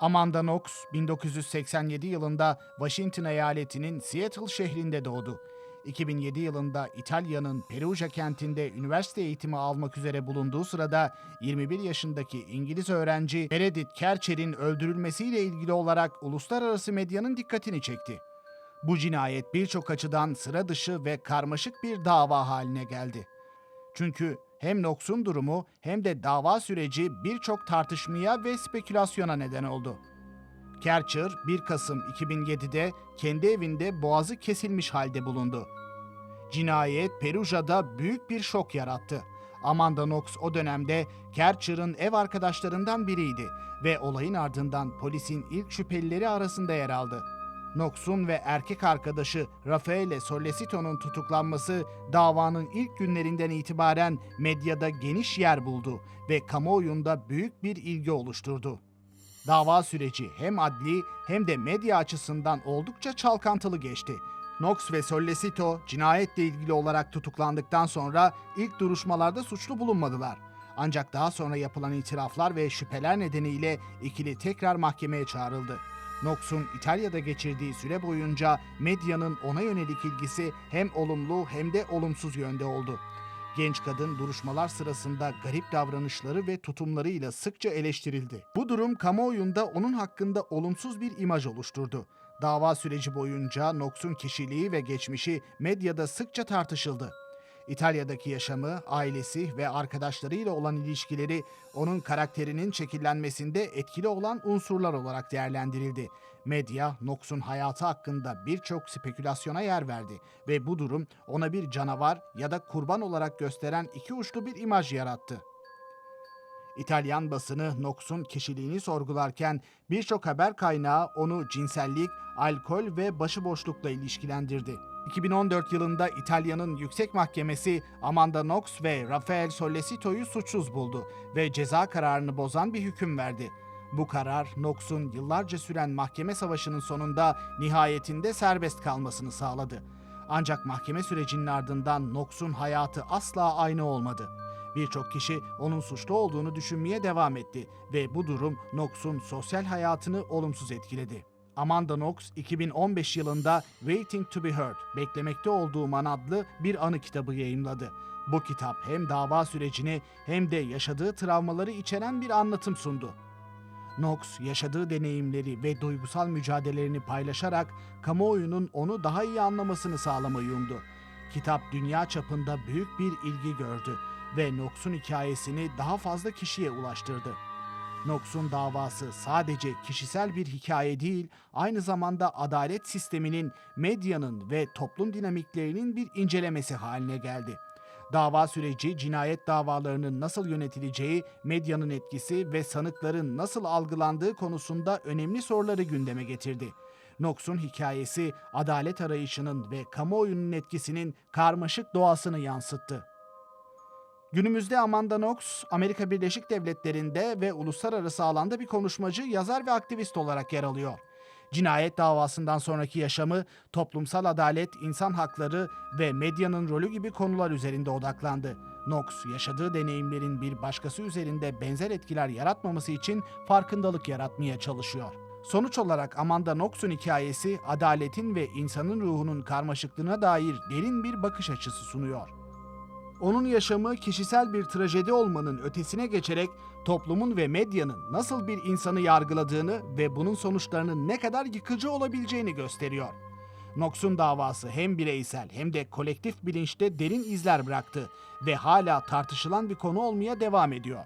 Amanda Knox 1987 yılında Washington eyaletinin Seattle şehrinde doğdu. 2007 yılında İtalya'nın Perugia kentinde üniversite eğitimi almak üzere bulunduğu sırada 21 yaşındaki İngiliz öğrenci Meredith Kercher'in öldürülmesiyle ilgili olarak uluslararası medyanın dikkatini çekti. Bu cinayet birçok açıdan sıra dışı ve karmaşık bir dava haline geldi. Çünkü hem Knox'un durumu hem de dava süreci birçok tartışmaya ve spekülasyona neden oldu. Kercher 1 Kasım 2007'de kendi evinde boğazı kesilmiş halde bulundu. Cinayet Perugia'da büyük bir şok yarattı. Amanda Knox o dönemde Kercher'ın ev arkadaşlarından biriydi ve olayın ardından polisin ilk şüphelileri arasında yer aldı. Knox'un ve erkek arkadaşı Rafaele Sollesito'nun tutuklanması davanın ilk günlerinden itibaren medyada geniş yer buldu ve kamuoyunda büyük bir ilgi oluşturdu. Dava süreci hem adli hem de medya açısından oldukça çalkantılı geçti. Knox ve Sollesito cinayetle ilgili olarak tutuklandıktan sonra ilk duruşmalarda suçlu bulunmadılar. Ancak daha sonra yapılan itiraflar ve şüpheler nedeniyle ikili tekrar mahkemeye çağrıldı. Knox'un İtalya'da geçirdiği süre boyunca medyanın ona yönelik ilgisi hem olumlu hem de olumsuz yönde oldu. Genç kadın duruşmalar sırasında garip davranışları ve tutumlarıyla sıkça eleştirildi. Bu durum kamuoyunda onun hakkında olumsuz bir imaj oluşturdu. Dava süreci boyunca Knox'un kişiliği ve geçmişi medyada sıkça tartışıldı. İtalya'daki yaşamı, ailesi ve arkadaşlarıyla olan ilişkileri onun karakterinin şekillenmesinde etkili olan unsurlar olarak değerlendirildi. Medya, Knox'un hayatı hakkında birçok spekülasyona yer verdi ve bu durum ona bir canavar ya da kurban olarak gösteren iki uçlu bir imaj yarattı. İtalyan basını Knox'un kişiliğini sorgularken birçok haber kaynağı onu cinsellik, alkol ve başıboşlukla ilişkilendirdi. 2014 yılında İtalya'nın yüksek mahkemesi Amanda Knox ve Rafael Sollesito'yu suçsuz buldu ve ceza kararını bozan bir hüküm verdi. Bu karar Knox'un yıllarca süren mahkeme savaşının sonunda nihayetinde serbest kalmasını sağladı. Ancak mahkeme sürecinin ardından Knox'un hayatı asla aynı olmadı. Birçok kişi onun suçlu olduğunu düşünmeye devam etti ve bu durum Knox'un sosyal hayatını olumsuz etkiledi. Amanda Knox 2015 yılında Waiting to be Heard, Beklemekte Olduğum An adlı bir anı kitabı yayımladı. Bu kitap hem dava sürecini hem de yaşadığı travmaları içeren bir anlatım sundu. Knox yaşadığı deneyimleri ve duygusal mücadelelerini paylaşarak kamuoyunun onu daha iyi anlamasını sağlamayı umdu. Kitap dünya çapında büyük bir ilgi gördü ve Knox'un hikayesini daha fazla kişiye ulaştırdı. Knox'un davası sadece kişisel bir hikaye değil, aynı zamanda adalet sisteminin, medyanın ve toplum dinamiklerinin bir incelemesi haline geldi. Dava süreci cinayet davalarının nasıl yönetileceği, medyanın etkisi ve sanıkların nasıl algılandığı konusunda önemli soruları gündeme getirdi. Knox'un hikayesi adalet arayışının ve kamuoyunun etkisinin karmaşık doğasını yansıttı. Günümüzde Amanda Knox, Amerika Birleşik Devletleri'nde ve uluslararası alanda bir konuşmacı, yazar ve aktivist olarak yer alıyor. Cinayet davasından sonraki yaşamı, toplumsal adalet, insan hakları ve medyanın rolü gibi konular üzerinde odaklandı. Knox, yaşadığı deneyimlerin bir başkası üzerinde benzer etkiler yaratmaması için farkındalık yaratmaya çalışıyor. Sonuç olarak Amanda Knox'un hikayesi, adaletin ve insanın ruhunun karmaşıklığına dair derin bir bakış açısı sunuyor. Onun yaşamı kişisel bir trajedi olmanın ötesine geçerek toplumun ve medyanın nasıl bir insanı yargıladığını ve bunun sonuçlarının ne kadar yıkıcı olabileceğini gösteriyor. Knox'un davası hem bireysel hem de kolektif bilinçte derin izler bıraktı ve hala tartışılan bir konu olmaya devam ediyor.